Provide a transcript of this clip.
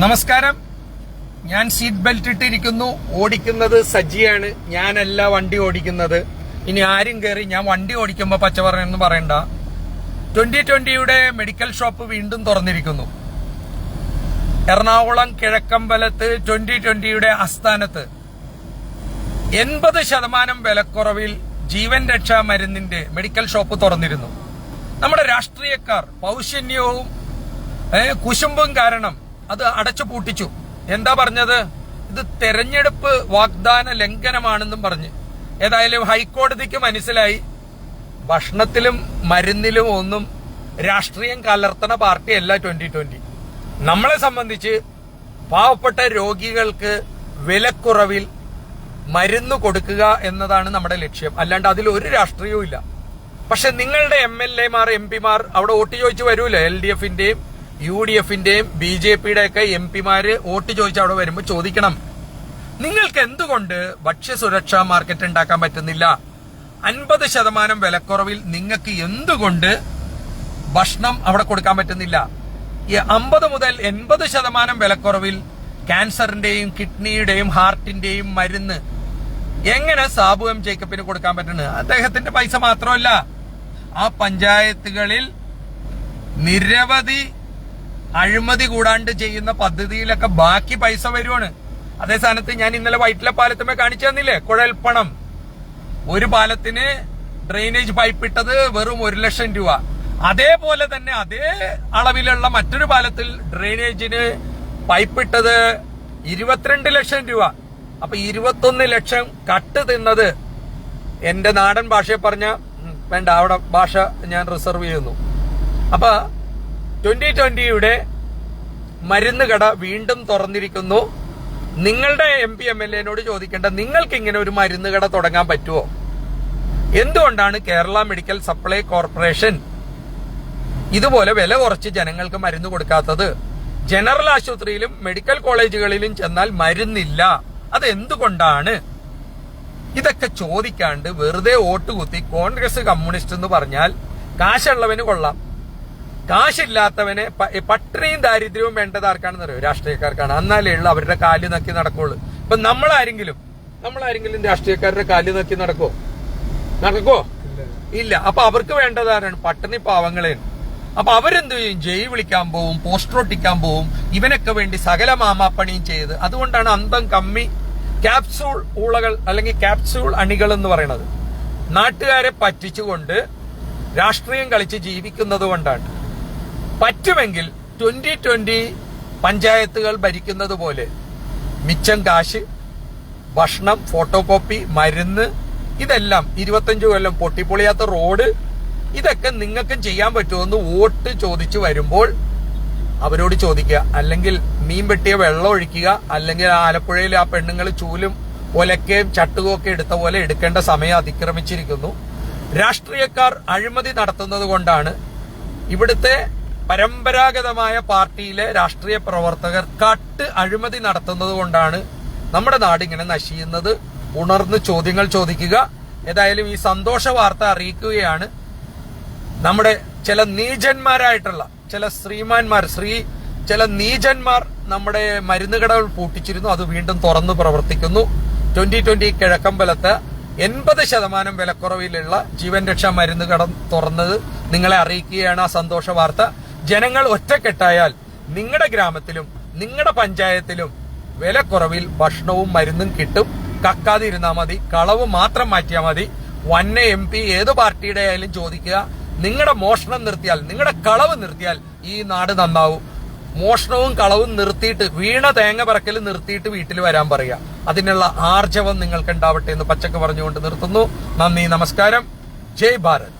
നമസ്കാരം. ഞാൻ seat belt ഇട്ടിരിക്കുന്നു. ഓടിക്കുന്നത് സജ്ജിയാണ് ഞാനല്ല വണ്ടി ഓടിക്കുന്നത്. ഇനി ആരും കയറി ഞാൻ വണ്ടി ഓടിക്കുമ്പോൾ പച്ച പറഞ്ഞെന്ന് പറയണ്ട. ട്വന്റി ട്വന്റിയുടെ മെഡിക്കൽ ഷോപ്പ് വീണ്ടും തുറന്നിരിക്കുന്നു. എറണാകുളം കിഴക്കമ്പലത്ത് ട്വന്റി ട്വന്റിയുടെ ആസ്ഥാനത്ത് എൺപത് ശതമാനം വിലക്കുറവിൽ ജീവൻ രക്ഷാ മരുന്നിന്റെ മെഡിക്കൽ ഷോപ്പ് തുറന്നിരുന്നു. നമ്മുടെ രാഷ്ട്രീയക്കാർ പൗശന്യവും കുശുമ്പും കാരണം അത് അടച്ചു പൂട്ടിച്ചു. എന്താ പറഞ്ഞത്? ഇത് തെരഞ്ഞെടുപ്പ് വാഗ്ദാന ലംഘനമാണെന്നും പറഞ്ഞ്. ഏതായാലും ഹൈക്കോടതിക്ക് മനസ്സിലായി. ഭക്ഷണത്തിലും മരുന്നിലും ഒന്നും രാഷ്ട്രീയം കലർത്തണ പാർട്ടിയല്ല ട്വന്റി ട്വന്റി നമ്മളെ സംബന്ധിച്ച് പാവപ്പെട്ട രോഗികൾക്ക് വിലക്കുറവിൽ മരുന്ന് കൊടുക്കുക എന്നതാണ് നമ്മുടെ ലക്ഷ്യം. അല്ലാണ്ട് അതിൽ ഒരു രാഷ്ട്രീയവും ഇല്ല പക്ഷെ നിങ്ങളുടെ എം എൽ എമാർ എം പിമാർ അവിടെ വോട്ട് ചോദിച്ചു വരൂല്ലോ എൽ ഡി എഫിന്റെയും യു ഡി എഫിന്റെയും ബി ജെ പിയുടെ ഒക്കെ എം പിമാര് വോട്ട് ചോദിച്ച അവിടെ വരുമ്പോൾ ചോദിക്കണം. നിങ്ങൾക്ക് എന്തുകൊണ്ട് ഭക്ഷ്യസുരക്ഷാ മാർക്കറ്റ് ഉണ്ടാക്കാൻ പറ്റുന്നില്ല? അൻപത് ശതമാനം വിലക്കുറവിൽ നിങ്ങൾക്ക് എന്തുകൊണ്ട് ഭക്ഷണം അവിടെ കൊടുക്കാൻ പറ്റുന്നില്ല? അമ്പത് മുതൽ എൺപത് ശതമാനം വിലക്കുറവിൽ ക്യാൻസറിന്റെയും കിഡ്നിയുടെയും ഹാർട്ടിന്റെയും മരുന്ന് എങ്ങനെ സാബു എം ജേക്കബിന് കൊടുക്കാൻ പറ്റുന്നത് അദ്ദേഹത്തിന്റെ പൈസ മാത്രമല്ല ആ പഞ്ചായത്തുകളിൽ നിരവധി അഴിമതി കൂടാണ്ട് ചെയ്യുന്ന പദ്ധതിയിലൊക്കെ ബാക്കി പൈസ വരുവാണ്. അതേ സ്ഥാനത്ത് ഞാൻ ഇന്നലെ വൈറ്റില പാലത്തുമേ കാണിച്ചു തന്നില്ലേ? കുഴൽപ്പണം. ഒരു പാലത്തിന് ഡ്രെയിനേജ് പൈപ്പ് ഇട്ടത് വെറും ഒരു ലക്ഷം രൂപ. അതേപോലെ തന്നെ അതേ അളവിലുള്ള മറ്റൊരു പാലത്തിൽ ഡ്രെയിനേജിന് പൈപ്പ് ഇട്ടത് ഇരുപത്തിരണ്ട് ലക്ഷം രൂപ. അപ്പൊ ഇരുപത്തൊന്ന് ലക്ഷം കട്ട് തിന്നത് എന്റെ നാടൻ ഭാഷയെ പറഞ്ഞ വേണ്ട അവിടെ ഭാഷ ഞാൻ റിസർവ് ചെയ്യുന്നു. അപ്പൊ ട്വന്റി ട്വന്റിയുടെ മരുന്ന് കട വീണ്ടും തുറന്നിരിക്കുന്നു. നിങ്ങളുടെ എം പി എം എൽ എനോട് ചോദിക്കേണ്ട നിങ്ങൾക്ക് ഇങ്ങനെ ഒരു മരുന്ന് കട തുടങ്ങാൻ പറ്റുമോ എന്തുകൊണ്ടാണ് കേരള മെഡിക്കൽ സപ്ലൈ കോർപ്പറേഷൻ ഇതുപോലെ വില കുറച്ച് ജനങ്ങൾക്ക് മരുന്ന് കൊടുക്കാത്തത്? ജനറൽ ആശുപത്രിയിലും മെഡിക്കൽ കോളേജുകളിലും ചെന്നാൽ മരുന്നില്ല. അത് എന്തുകൊണ്ടാണ് ഇതൊക്കെ ചോദിക്കാണ്ട് വെറുതെ വോട്ട് കുത്തി കോൺഗ്രസ് കമ്മ്യൂണിസ്റ്റ് എന്ന് പറഞ്ഞാൽ കാശുള്ളവന് കൊള്ളാം. കാശില്ലാത്തവനെ പട്ടിണിയും ദാരിദ്ര്യവും വേണ്ടത് ആർക്കാണെന്ന് അറിയോ? രാഷ്ട്രീയക്കാർക്കാണ്. എന്നാലേ ഉള്ളു അവരുടെ കാൽ നക്കി നടക്കുള്ളൂ. ഇപ്പൊ നമ്മളാരെങ്കിലും നമ്മളാരെങ്കിലും രാഷ്ട്രീയക്കാരുടെ കാൽ നക്കി നടക്കോ നടക്കോ ഇല്ല. അപ്പൊ അവർക്ക് വേണ്ടത് ആരാണ്? പട്ടിണി പാവങ്ങളെ. അപ്പൊ അവരെന്ത് ചെയ്യും? ജയ് വിളിക്കാൻ പോവും പോസ്റ്റർ ഒട്ടിക്കാൻ പോവും. ഇവനൊക്കെ വേണ്ടി സകല മാമാപ്പണിയും ചെയ്ത്. അതുകൊണ്ടാണ് അന്തം കമ്മി ക്യാപ്സൂൾ ഊളകൾ അല്ലെങ്കിൽ ക്യാപ്സൂൾ അണികൾ എന്ന് പറയുന്നത്. നാട്ടുകാരെ പറ്റിച്ചുകൊണ്ട് രാഷ്ട്രീയം കളിച്ച് ജീവിക്കുന്നത് കൊണ്ടാണ്. പറ്റുമെങ്കിൽ ട്വന്റി ട്വന്റി പഞ്ചായത്തുകൾ ഭരിക്കുന്നത് പോലെ മിച്ചം കാശ് ഭക്ഷണം ഫോട്ടോ കോപ്പി മരുന്ന് ഇതെല്ലാം ഇരുപത്തഞ്ച് കൊല്ലം പൊട്ടിപ്പൊളിയാത്ത റോഡ് ഇതൊക്കെ നിങ്ങൾക്ക് ചെയ്യാൻ പറ്റുമെന്ന് വോട്ട് ചോദിച്ചു വരുമ്പോൾ അവരോട് ചോദിക്കുക. അല്ലെങ്കിൽ മീൻ വെട്ടിയ വെള്ളം ഒഴിക്കുക അല്ലെങ്കിൽ ആലപ്പുഴയിൽ ആ പെണ്ണുങ്ങൾ ചൂലും ഒലക്കയും ചട്ടുകവും ഒക്കെ എടുത്ത പോലെ എടുക്കേണ്ട സമയം അതിക്രമിച്ചിരിക്കുന്നു. രാഷ്ട്രീയക്കാർ അഴിമതി നടത്തുന്നത് കൊണ്ടാണ് ഇവിടുത്തെ പരമ്പരാഗതമായ പാർട്ടിയിലെ രാഷ്ട്രീയ പ്രവർത്തകർ കട്ട് അഴിമതി നടത്തുന്നത് കൊണ്ടാണ് നമ്മുടെ നാടിങ്ങനെ നശിയുന്നത്. ഉണർന്ന് ചോദ്യങ്ങൾ ചോദിക്കുക. ഏതായാലും ഈ സന്തോഷ വാർത്ത അറിയിക്കുകയാണ്. നമ്മുടെ ചില നീചന്മാരായിട്ടുള്ള ചില ശ്രീമാന്മാർ ശ്രീ ചില നീചന്മാർ നമ്മുടെ മരുന്ന് കടകൾ പൂട്ടിച്ചിരുന്നു. അത് വീണ്ടും തുറന്നു പ്രവർത്തിക്കുന്നു. ട്വന്റി ട്വന്റി കിഴക്കമ്പലത്ത് എൺപത് ശതമാനം വിലക്കുറവിലുള്ള ജീവൻ രക്ഷാ മരുന്ന് തുറന്നത് നിങ്ങളെ അറിയിക്കുകയാണ് ആ സന്തോഷ വാർത്ത. ജനങ്ങൾ ഒറ്റക്കെട്ടായാൽ നിങ്ങളുടെ ഗ്രാമത്തിലും നിങ്ങളുടെ പഞ്ചായത്തിലും വിലക്കുറവിൽ ഭക്ഷണവും മരുന്നും കിട്ടും. കക്കാതിരുന്നാൽ മതി. കളവ് മാത്രം മാറ്റിയാൽ മതി. വന്ന എം പി ഏത് പാർട്ടിയുടെ ആയാലും ചോദിക്കുക. നിങ്ങളുടെ മോഷണം നിർത്തിയാൽ നിങ്ങളുടെ കളവ് നിർത്തിയാൽ ഈ നാട് നന്നാവും. മോഷണവും കളവും നിർത്തിയിട്ട് വീണ തേങ്ങ പറക്കൽ നിർത്തിയിട്ട് വീട്ടിൽ വരാൻ പറയുക. അതിനുള്ള ആർജവം നിങ്ങൾക്ക് ഉണ്ടാവട്ടെ എന്ന് പച്ചക്ക് പറഞ്ഞുകൊണ്ട് നിർത്തുന്നു. നന്ദി നമസ്കാരം. ജയ് ഭാരത്.